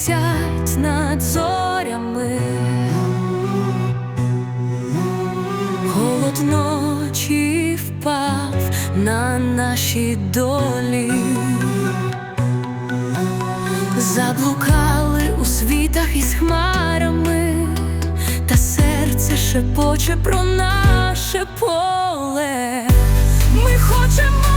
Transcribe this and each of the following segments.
летять над зорями, холод ночі впав на наші долі, заблукали у світах із хмарами, та серце шепоче про наше поле. Ми хочемо.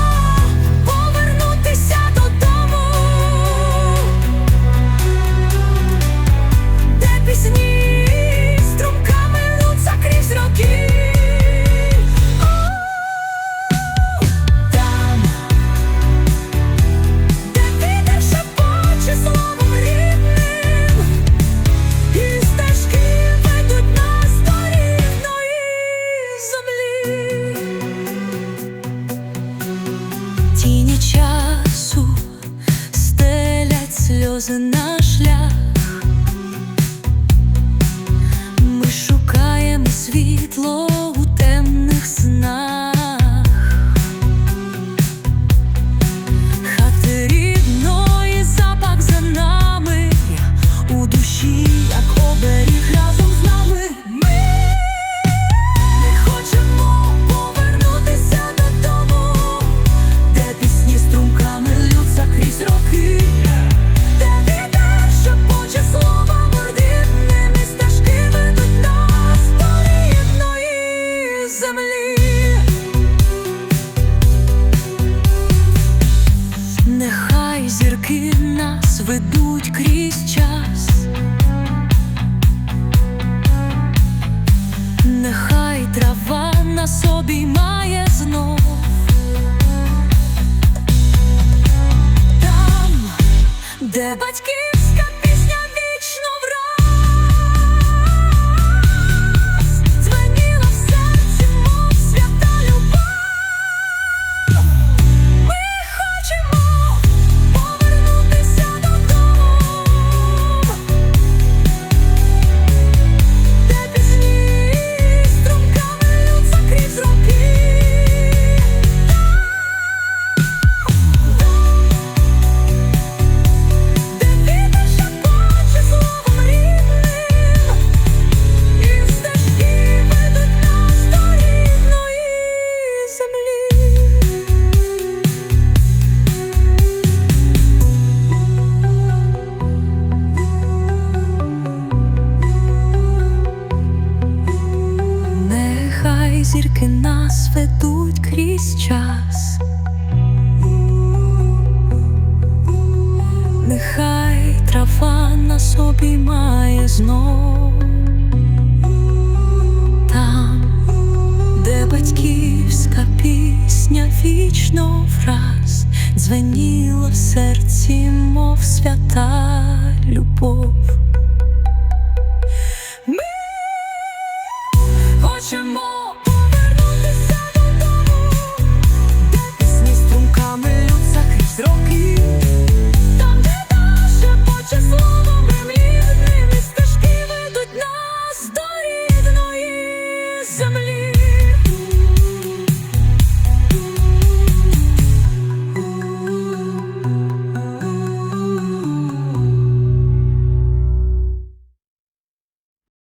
No. зірки нас ведуть крізь час. зірки нас ведуть крізь час. Нехай трава нас обіймає знов там, де батьківська пісня вічно враз дзвеніла в серці, мов свята любов. Ми хочемо.